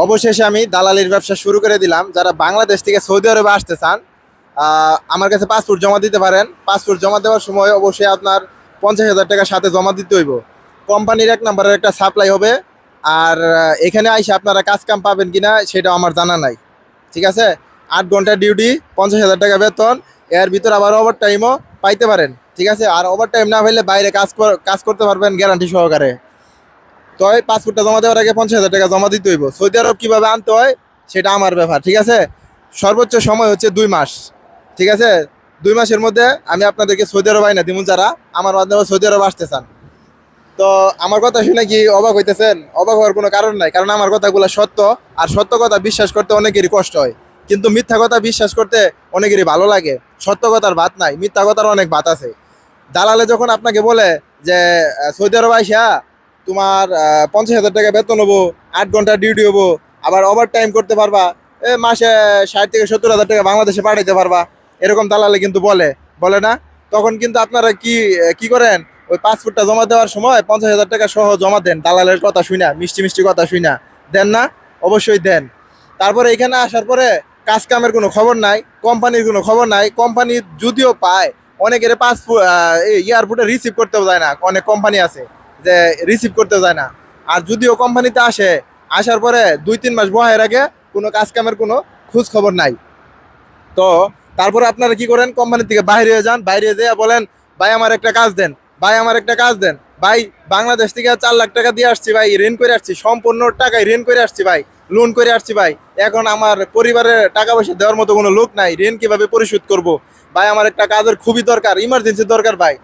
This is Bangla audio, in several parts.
অবশেষে আমি দালালির ব্যবসা শুরু করে দিলাম। যারা বাংলাদেশ থেকে সৌদি আরবে আসতে চান আমার কাছে পাসপোর্ট জমা দিতে পারেন। পাসপোর্ট জমা দেওয়ার সময় অবশ্যই আপনার পঞ্চাশ হাজার টাকা সাথে জমা দিতে হইব। কোম্পানির এক নাম্বারের একটা সাপ্লাই হবে। আর এখানে আইসে আপনারা কাজ কাম পাবেন কিনা সেটা আমার জানা নাই। ঠিক আছে? আট ঘণ্টা ডিউটি, পঞ্চাশ হাজার টাকা বেতন। এর ভিতর আবার ওভার টাইমও পাইতে পারেন। ঠিক আছে? আর ওভার টাইম না হইলে বাইরে কাজ কাজ করতে পারবেন গ্যারান্টি সহকারে। তো এই পাসপোর্টটা জমা দেওয়ার আগে পঞ্চাশ হাজার টাকা জমা দিতে হইব। সৌদি আরব কীভাবে আনতে হয়, সেটা আমার ব্যাপার, ঠিক আছে? সর্বোচ্চ সময় হচ্ছে দুই মাস, ঠিক আছে? দুই মাসের মধ্যে আমি আপনাদেরকে সৌদি আরব আইনা দিমুন যারা, আমার মাধ্যমে সৌদি আরব আসতে চান। তো আমার কথা শুনে কি অবাক হইতেছেন? অবাক হওয়ার কোনো কারণ নাই, কারণ আমার কথাগুলো সত্য, আর সত্য কথা বিশ্বাস করতে অনেকেরই কষ্ট হয়। কিন্তু মিথ্যা কথা বিশ্বাস করতে অনেকেরই ভালো লাগে। সত্য কথার ভাত নাই, মিথ্যা কথার অনেক ভাত আছে। দালালে যখন আপনাকে বলে যে সৌদি আরব আইসা তোমার পঞ্চাশ হাজার টাকা বেতন হব, আট ঘণ্টা ডিউটি হব, আবার ওভার টাইম করতে পারবা মাসে ষাট থেকে সত্তর হাজার টাকা বাংলাদেশে পাঠাইতে পারবা, এরকম দালালে কিন্তু বলে বলে না? তখন কিন্তু আপনারা কি কি করেন? ওই পাসপোর্টটা জমা দেওয়ার সময় পঞ্চাশ হাজার টাকা সহ জমা দেন, দালালের কথা শুনা মিষ্টি মিষ্টি কথা শুনা দেন না? অবশ্যই দেন। তারপরে এখানে আসার পরে কাজ কামের কোনো খবর নাই, কোম্পানির কোনো খবর নাই, কোম্পানি যদিও পায়, অনেকের পাসপোর্ট এয়ারপোর্টে রিসিভ করতেও যায় না, অনেক কোম্পানি আছে। যে রিসিভ করতে যায় না। আর যদিও কোম্পানিতে আসে, আসার পরে দুই, তিন মাস বহায় রাখে, কোনো কাজ কামের কোনো খোঁজ খবর নাই। তো তারপরে আপনারা কি করেন? কোম্পানি থেকে বাইরে যান, বাইরে যেয়ে বলেন, ভাই, আমার একটা কাজ দেন, ভাই, আমার একটা কাজ দেন, ভাই, বাংলাদেশ থেকে চার লাখ টাকা দিয়ে আসছি, ভাই, ঋণ করে আসছি, সম্পূর্ণ টাকায় ঋণ করে আসছি, ভাই লোন করে আসছি, ভাই, এখন আমার পরিবারের টাকা পয়সা দেওয়ার মতো কোনো লোক নাই, ঋণ কীভাবে পরিশোধ করব? ভাই, আমার একটা কাজের খুবই দরকার ইমার্জেন্সি দরকার, ভাই।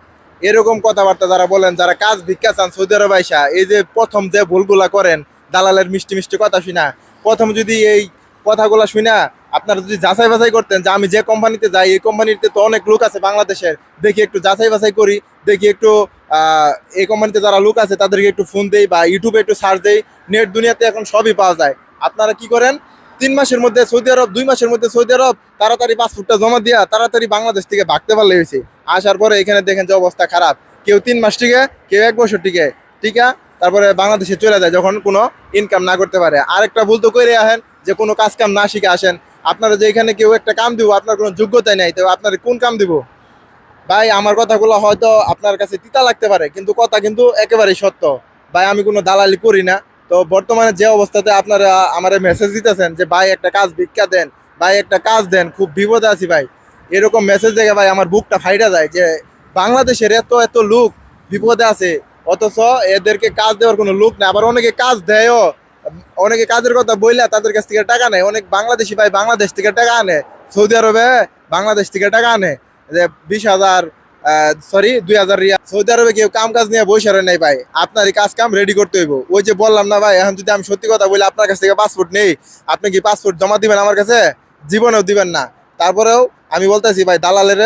এরকম কথাবার্তা যারা বলেন, যারা কাজ ভিক্ষা চান সৌদি আরব আইসা, এই যে প্রথম যে ভুলগুলা করেন, দালালের মিষ্টি মিষ্টি কথা শুনা প্রথম যদি এই কথাগুলা শুনা আপনারা যদি যাচাই বাছাই করতেন যে আমি যে কোম্পানিতে যাই, এই কোম্পানিতে তো অনেক লোক আছে বাংলাদেশের, দেখি একটু যাচাই বাছাই করি, দেখি একটু এই কোম্পানিতে যারা লোক আছে তাদেরকে একটু ফোন দেই বা ইউটিউবে একটু সার্চ দেই নেট দুনিয়াতে এখন সবই পাওয়া যায়। আপনারা কি করেন? তিন মাসের মধ্যে সৌদি আরব, দুই মাসের মধ্যে সৌদি আরব, তাড়াতাড়ি পাসপোর্টটা জমা দিয়া তাড়াতাড়ি বাংলাদেশ থেকে ভাগতে পারলে হয়েছে। আসার পরে এখানে দেখেন যে অবস্থা খারাপ। কেউ তিন মাস টিকে, কেউ এক বছর টিকে, টিকা, তারপরে বাংলাদেশে চলে যায় যখন কোনো ইনকাম না করতে পারে। আরেকটা ভুল তো করে আসেন যে কোনো কাজ কাম না শিখে আসেন। আপনারা যে এখানে কেউ একটা কাম দিব, আপনার কোনো যোগ্যতাই নাই, তো আপনার কোন কাম দিব? ভাই, আমার কথাগুলো হয়তো আপনার কাছে তিতা লাগতে পারে, কিন্তু কথা কিন্তু একেবারেই সত্য। ভাই, আমি কোনো দালালি করি না। তো বর্তমানে যে অবস্থাতে আপনারা আমার মেসেজ দিতেছেন যে, ভাই, একটা কাজ ভিক্ষা দেন, ভাই, একটা কাজ দেন, খুব বিপদে আছি ভাই। এরকম মেসেজ দেখে ভাই আমার বুকটা ফাইটা যায় যে, বাংলাদেশের এত এত লোক বিপদে আছে, অথচ এদেরকে কাজ দেওয়ার কোনো লোক নেই। আবার অনেকে কাজ দেয়ও, অনেকে কাজের কথা বইলা তাদের কাছ থেকে টাকা নেয়। অনেক বাংলাদেশি ভাই বাংলাদেশ থেকে টাকা আনে, সৌদি আরবে বাংলাদেশ থেকে টাকা আনে। যে বিশ হাজার সরি দুই হাজার রিয়া সৌদি আরবে কেউ কাম কাজ নিয়ে বসে রয়ে নাই ভাই। আপনার এই কাজ কাম রেডি করতে হইব। ওই যে বললাম না ভাই, এখন যদি আমি সত্যি কথা বলি, আপনার কাছ থেকে পাসপোর্ট নেই। আপনি কি পাসপোর্ট জমা দিবেন আমার কাছে? জীবনেও দিবেন না। তারপরেও আমি বলতেছি ভাই, দালালের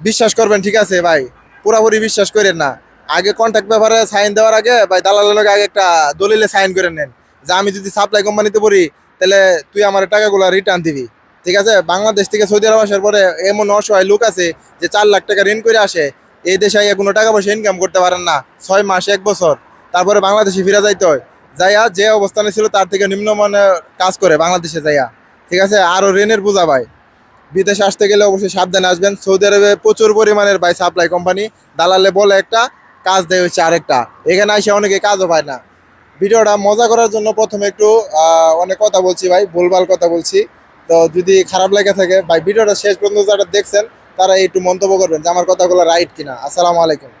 বিশ্বাস করবেন, ঠিক আছে ভাই। পুরাপুরি বিশ্বাস করেন না। আগে কন্ট্যাক্ট ব্যাপারে সাইন দেওয়ার আগে ভাই, দালালের লগে আগে একটা দলিলে সাইন করে নেন। যে আমি যদি সাপ্লাই কোম্পানিতে পড়ি, তাহলে তুই আমার টাকাগুলো রিটার্ন দিবি। ঠিক আছে? বাংলাদেশ থেকে সৌদি আরব আসার পরে এমন অসহায় লোক আছে যে চার লাখ টাকা ঋণ করে আসে। এই দেশে কোনো টাকা পয়সা ইনকাম করতে পারেন না। ছয় মাস, এক বছর। তারপরে বাংলাদেশে ফিরে যাইতে হয়। যাইয়া যে অবস্থানে ছিল তার থেকে নিম্নমানের কাজ করে বাংলাদেশে যাইয়া। ঠিক আছে? আরও ঋণের বোঝা ভাই বিদেশে আসতে গেলে অবশ্যই সাবধানে আসবেন। সৌদি আরবে প্রচুর পরিমাণের ভাই সাপ্লাই কোম্পানি দালালে বলে একটা, কাজ দেয় হচ্ছে আরেকটা। এখানে আসে অনেকে কাজও পায় না। ভিডিওটা মজা করার জন্য প্রথমে একটু অনেক কথা বলছি ভাই, ভুলভাল কথা বলছি। তো যদি খারাপ লেগে থাকে, ভাই, ভিডিওটা শেষ পর্যন্ত যারা দেখছেন, তারা একটু মন্তব্য করবেন যে আমার কথাগুলো রাইট কিনা। আসসালামু আলাইকুম।